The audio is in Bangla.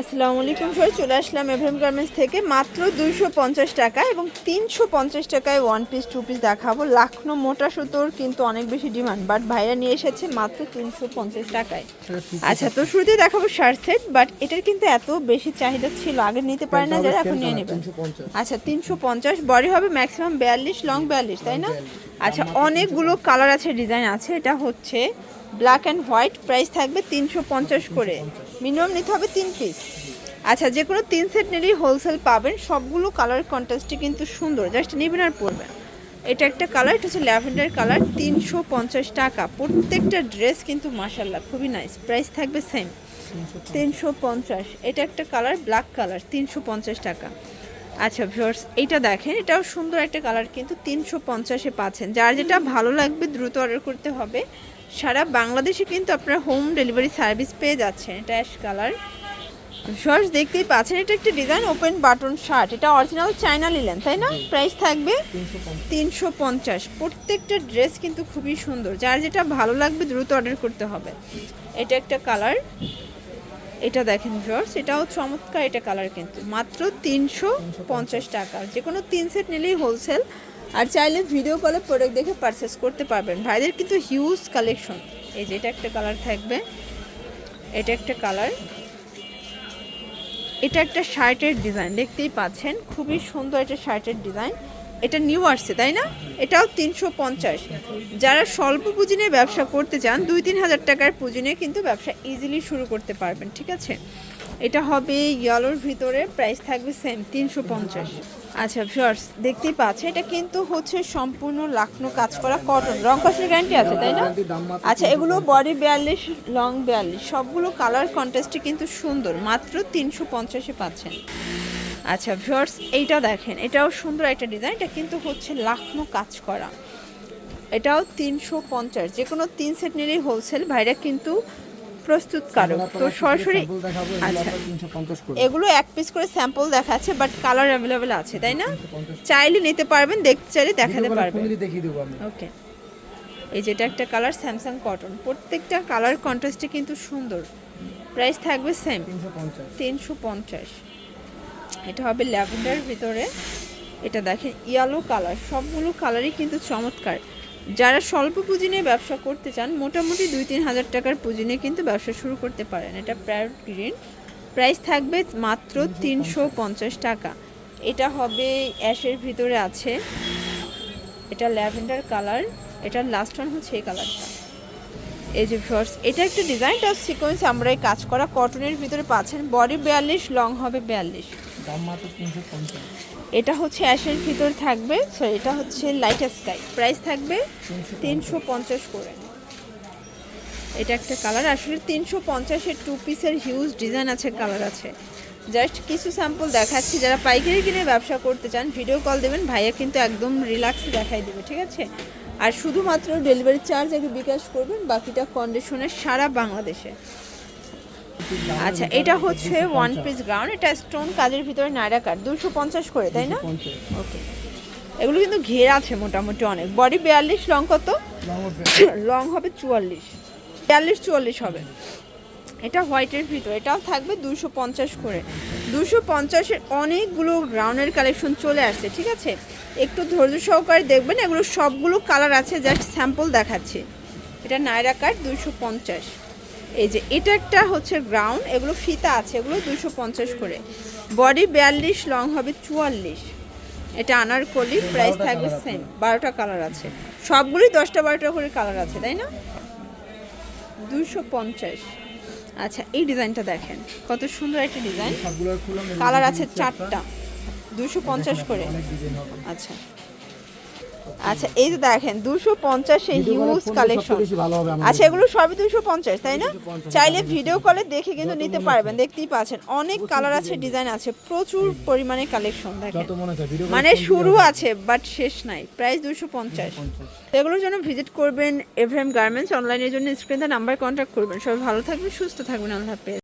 আসসালামু আলাইকুম সবাই চলে আসলাম এভএম গার্মেন্টস থেকে। মাত্র দুইশো পঞ্চাশ টাকা এবং তিনশো পঞ্চাশ টাকায় ওয়ান পিস টু পিস দেখাবো। লাখনো মোটা সুতোর কিন্তু অনেক বেশি ডিমান্ড বাট ভাইরা নিয়ে এসেছে মাত্র তিনশো পঞ্চাশ টাকায়। আচ্ছা তো শুরুতেই দেখাবো শার্ট সেট বাট এটার কিন্তু এত বেশি চাহিদা ছিল আগে নিতে পারে না যারা এখন নিয়ে নেবেন। আচ্ছা তিনশো পঞ্চাশ বডি হবে ম্যাক্সিমাম বিয়াল্লিশ লং বিয়াল্লিশ তাই না? আচ্ছা অনেকগুলো কালার আছে ডিজাইন আছে। এটা হচ্ছে ব্ল্যাক অ্যান্ড হোয়াইট প্রাইস থাকবে তিনশো পঞ্চাশ করে। মিনিমাম নিতে হবে তিন পিস আচ্ছা যে কোনো তিন সেট নিলেই হোলসেল পাবেন। সবগুলো কালার কন্ট্রাস্টই কিন্তু সুন্দর। জাস্ট নেবেন আর পরবেন। এটা একটা কালার এটা হচ্ছে ল্যাভেন্ডার কালার তিনশো পঞ্চাশ টাকা। প্রত্যেকটা ড্রেস কিন্তু মাসাল্লাহ খুবই নাইস প্রাইস থাকবে সেম তিনশো পঞ্চাশ। এটা একটা কালার ব্ল্যাক কালার তিনশো পঞ্চাশ টাকা। আচ্ছা ভিউয়ার্স এটা দেখেন, এটাও সুন্দর একটা কালার কিন্তু তিনশো পঞ্চাশে পাচ্ছেন। যার যেটা ভালো লাগবে দ্রুত অর্ডার করতে হবে। সারা বাংলাদেশে কিন্তু আপনারা হোম ডেলিভারি সার্ভিস পেয়ে যাচ্ছেন এটা অ্যাশ কালার ভিউয়ার্স দেখতেই পাচ্ছেন, এটা একটা ডিজাইন ওপেন বাটন শার্ট এটা অরিজিনাল চায়না নিলেন, তাই না? প্রাইস থাকবে তিনশো পঞ্চাশ। প্রত্যেকটা ড্রেস কিন্তু খুবই সুন্দর। যার যেটা ভালো লাগবে দ্রুত অর্ডার করতে হবে। এটা একটা কালার এটা দেখেন ভিউয়ার্স এটাও চমৎকার এটা কালার কিন্তু। মাত্র তিনশো পঞ্চাশ টাকা। যে কোনো তিন সেট নিলেই হোলসেল আর চাইলে ভিডিও কলে প্রোডাক্ট দেখে পারচেস করতে পারবেন। ভাইদের কিন্তু হিউজ কালেকশন এই যে এটা একটা কালার থাকবে। এটা একটা কালার এটা একটা শার্টের ডিজাইন দেখতেই পাচ্ছেন, খুবই সুন্দর একটা শার্টের ডিজাইন এটা নিউ আসছে, তাই না? এটাও তিনশো পঞ্চাশ। যারা স্বল্প পুঁজি নিয়ে ব্যবসা করতে চান, দুই তিন হাজার টাকার পুঁজি নিয়ে কিন্তু ব্যবসা ইজিলি শুরু করতে পারবেন, ঠিক আছে? এটা হবে ইয়েলোর ভিতরে প্রাইস থাকবে সেম তিনশো পঞ্চাশ। আচ্ছা ভিউয়ার্স দেখতেই পাচ্ছে এটা কিন্তু হচ্ছে সম্পূর্ণ লাখনো কাজ করা কটন রং কষের গ্যারান্টি আছে, তাই না? আচ্ছা এগুলো বডি বিয়াল্লিশ লং বিয়াল্লিশ, সবগুলো কালার কন্টেস্টে কিন্তু সুন্দর, মাত্র তিনশো পঞ্চাশে পাচ্ছেন। আচ্ছা ভিউয়ার্স এইটা দেখেন। এটাও সুন্দর একটা ডিজাইন এটা কিন্তু হচ্ছে লাখনো কাজ করা। এটাও তিনশো পঞ্চাশ যে কোনো তিন সেট নিলেই হোলসেল ভাইরা কিন্তু প্রস্তুতকারক তো সরাসরি আচ্ছা। এগুলো এক পিস করে স্যাম্পল দেখাচ্ছে বাট কালার অ্যাভেলেবেল আছে তাই না? চাইলে নিতে পারবেন দেখতে চাইলে দেখাতে পারবেন। ওকে এই যেটা একটা কালার স্যামসাং কটন প্রত্যেকটা কালার কন্ট্রাস্টে কিন্তু সুন্দর। প্রাইস থাকবে সেম তিনশো পঞ্চাশ। এটা হবে ল্যাভেন্ডার ভিতরে। এটা দেখেন ইয়েলো কালার সবগুলো কালারই কিন্তু চমৎকার। যারা স্বল্প পুঁজি নিয়ে ব্যবসা করতে চান, মোটামুটি দুই তিন হাজার টাকার পুঁজি নিয়ে কিন্তু ব্যবসা শুরু করতে পারেন। এটা প্রাইভেট গ্রিন প্রাইস থাকবে মাত্র তিনশো পঞ্চাশ টাকা। এটা হবে অ্যাশের ভিতরে আছে। এটা ল্যাভেন্ডার কালার এটার লাস্ট ওয়ান হচ্ছে এই কালারটা এই যে ফর্স এটা একটা ডিজাইন এটা সিকোয়েন্স আমরা এই কাজ করা। কটনের ভিতরে পাচ্ছেন। বডি বিয়াল্লিশ লং হবে বিয়াল্লিশ। এটা হচ্ছে অ্যাশের ভিতর থাকবে সরি এটা হচ্ছে লাইট স্কাই প্রাইস থাকবে তিনশো পঞ্চাশ। করে। এটা একটা কালার আসলে তিনশো পঞ্চাশের টু পিসের হিউজ ডিজাইন আছে কালার আছে। জাস্ট কিছু স্যাম্পল দেখাচ্ছি যারা পাইকারি কিনে ব্যবসা করতে চান ভিডিও কল দেবেন ভাইয়া কিন্তু একদম রিল্যাক্সে দেখাই দেবে ঠিক আছে? আর শুধুমাত্র ডেলিভারি চার্জ আগে বিকাশ করবেন বাকিটা কন্ডিশনের সারা বাংলাদেশে। আচ্ছা এটা হচ্ছে ওয়ান পিস গ্রাউন্ড এটা স্টোন কাজের ভিতরে নায়রা কাট দুশো পঞ্চাশ করে তাই না? ওকে এগুলো কিন্তু ঘের আছে মোটামুটি অনেক। বডি বিয়াল্লিশ লং কত? লং হবে চুয়াল্লিশ। বিয়াল্লিশ চুয়াল্লিশ হবে। এটা হোয়াইটের ভিতর এটাও থাকবে দুশো পঞ্চাশ করে। দুশো পঞ্চাশের অনেকগুলো গ্রাউন্ডের কালেকশন চলে আসছে ঠিক আছে? একটু ধৈর্য সহকারে দেখবেন এগুলো সবগুলো কালার আছে জাস্ট স্যাম্পল দেখাচ্ছে। এটা নায়রা কাট দুশো পঞ্চাশ। এই যে এটা একটা হচ্ছে গ্রাউন্ড এগুলো ফিতা আছে এগুলো দুশো পঞ্চাশ করে। বডি বিয়াল্লিশ লং হবে চুয়াল্লিশ। এটা আনারকলি প্রাইস থাকবে সেম বারোটা কালার আছে। সবগুলোই দশটা বারোটা করে কালার আছে তাই না? দুশো পঞ্চাশ। আচ্ছা এই ডিজাইনটা দেখেন কত সুন্দর একটা ডিজাইন। কালার আছে চারটা দুশো পঞ্চাশ করে। আচ্ছা। আচ্ছা এই যে দেখেন দুশো পঞ্চাশে হিউজ কালেকশন আচ্ছা এগুলো সবই দুশো পঞ্চাশ তাই না? চাইলে ভিডিও কলে দেখে কিন্তু নিতে পারবেন দেখতেই পাচ্ছেন অনেক কালার আছে ডিজাইন আছে প্রচুর পরিমাণে কালেকশন দেখেন। মনে হয় মানে শুরু আছে বাট শেষ নাই প্রাইস দুশো পঞ্চাশ। এগুলোর জন্য ভিজিট করবেন এভএম গার্মেন্টস অনলাইনের জন্য স্ক্রিনে নাম্বার কন্ট্যাক্ট করবেন। সবাই ভালো থাকবেন সুস্থ থাকবেন আল্লাহ হাফেজ।